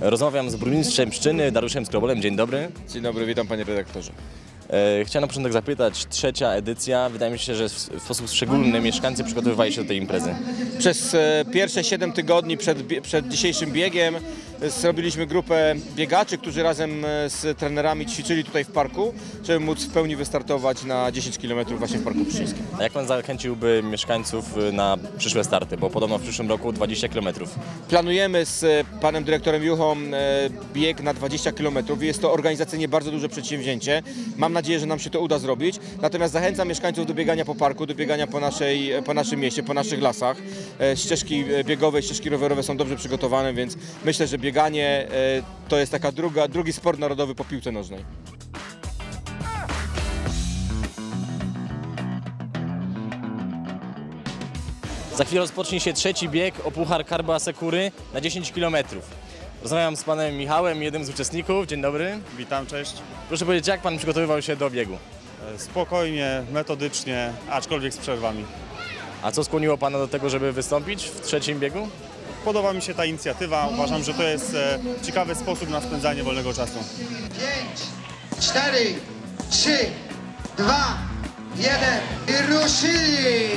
Rozmawiam z burmistrzem Pszczyny, Dariuszem Skrobolem. Dzień dobry. Dzień dobry, witam panie redaktorze. E, Chciałem na początek zapytać, trzecia edycja, wydaje mi się, że w sposób szczególny mieszkańcy przygotowywali się do tej imprezy. Przez e, pierwsze 7 tygodni przed, przed dzisiejszym biegiem e, zrobiliśmy grupę biegaczy, którzy razem z trenerami ćwiczyli tutaj w parku, żeby móc w pełni wystartować na 10 km właśnie w Parku Pszczyńskim. A jak pan zachęciłby mieszkańców na przyszłe starty? Bo podobno w przyszłym roku 20 km. Planujemy z panem dyrektorem Juchą bieg na 20 km. Jest to organizacyjnie bardzo duże przedsięwzięcie. Mam nadzieję, że nam się to uda zrobić. Natomiast zachęcam mieszkańców do biegania po parku, do biegania po, naszej, po naszym mieście, po naszych lasach. E, Ścieżki e, biegowe, ścieżki rowerowe są dobrze przygotowane, więc myślę, że bieganie e, to jest taka druga, drugi sport narodowy po piłce nożnej. Za chwilę rozpocznie się trzeci bieg o Puchar Karbo Asekury na 10 km. Rozmawiam z panem Michałem, jednym z uczestników. Dzień dobry. Witam, cześć. Proszę powiedzieć, jak pan przygotowywał się do biegu? E, Spokojnie, metodycznie, aczkolwiek z przerwami. A co skłoniło pana do tego, żeby wystąpić w trzecim biegu? Podoba mi się ta inicjatywa. Uważam, że to jest e, ciekawy sposób na spędzanie wolnego czasu. 5, 4, 3, 2, 1 i ruszyli!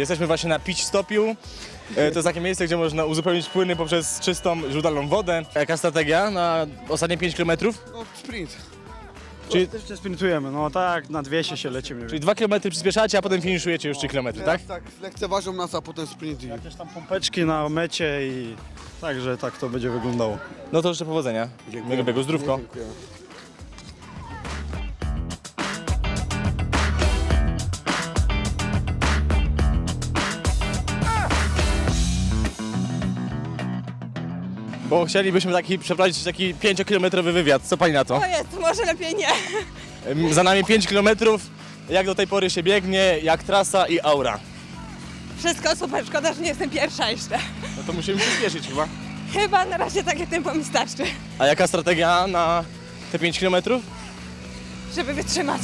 Jesteśmy właśnie na Pitch Stopiu. E, To jest takie miejsce, gdzie można uzupełnić płyny poprzez czystą, źródlną wodę. Jaka strategia na ostatnie 5 km? No, sprint. Czyli, Też się sprintujemy, no tak, na 200 się lecimy. czyli 2 km przyspieszacie, a potem finiszujecie już 3 km, tak? Tak, tak, lekceważą nas, a potem sprint. Jakieś tam pompeczki na mecie i także tak to będzie wyglądało. No to jeszcze powodzenia. Miłego biegu, zdrówko. Dziękuję. Bo chcielibyśmy taki, przeprowadzić taki 5-kilometrowy wywiad. Co pani na to? O jest, może lepiej nie. Za nami 5 km. Jak do tej pory się biegnie, jak trasa i aura. Wszystko super, szkoda, że nie jestem pierwsza jeszcze. No to musimy przyspieszyć chyba. Chyba na razie takie tempo mi starczy, A jaka strategia na te 5 km? żeby wytrzymać.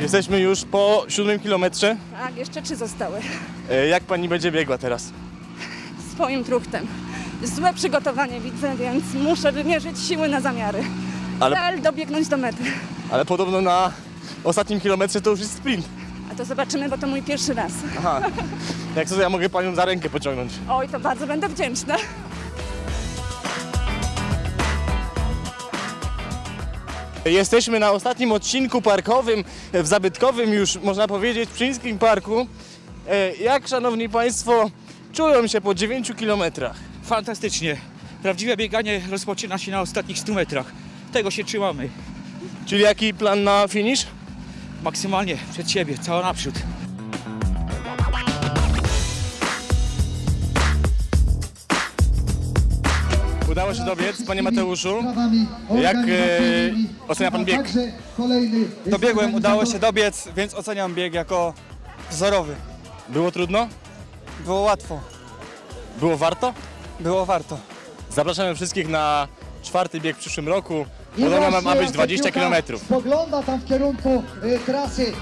Jesteśmy już po 7 kilometrze. Tak, jeszcze trzy zostały. E, Jak pani będzie biegła teraz? Swoim truchtem. Złe przygotowanie widzę, więc muszę wymierzyć siły na zamiary. Ale- Cel dobiegnąć do mety. Ale podobno na ostatnim kilometrze to już jest sprint. A to zobaczymy, bo to mój pierwszy raz. Aha. Jak to ja mogę panią za rękę pociągnąć? Oj, to bardzo będę wdzięczna. Jesteśmy na ostatnim odcinku parkowym, w zabytkowym już można powiedzieć Przyńskim Parku. E, Jak szanowni państwo czują się po 9 kilometrach? Fantastycznie. Prawdziwe bieganie rozpoczyna się na ostatnich 100 metrach. Tego się trzymamy. Czyli jaki plan na finish? Maksymalnie przed siebie, cała naprzód. Udało się dobiec, panie Mateuszu. Jak e, ocenia pan bieg? Dobiegłem, udało się dobiec, więc oceniam bieg jako wzorowy. Było trudno? Było łatwo, Było warto? było warto. Zapraszamy wszystkich na czwarty bieg w przyszłym roku. Podobno ma być 20 km. Spogląda tam w kierunku y, trasy.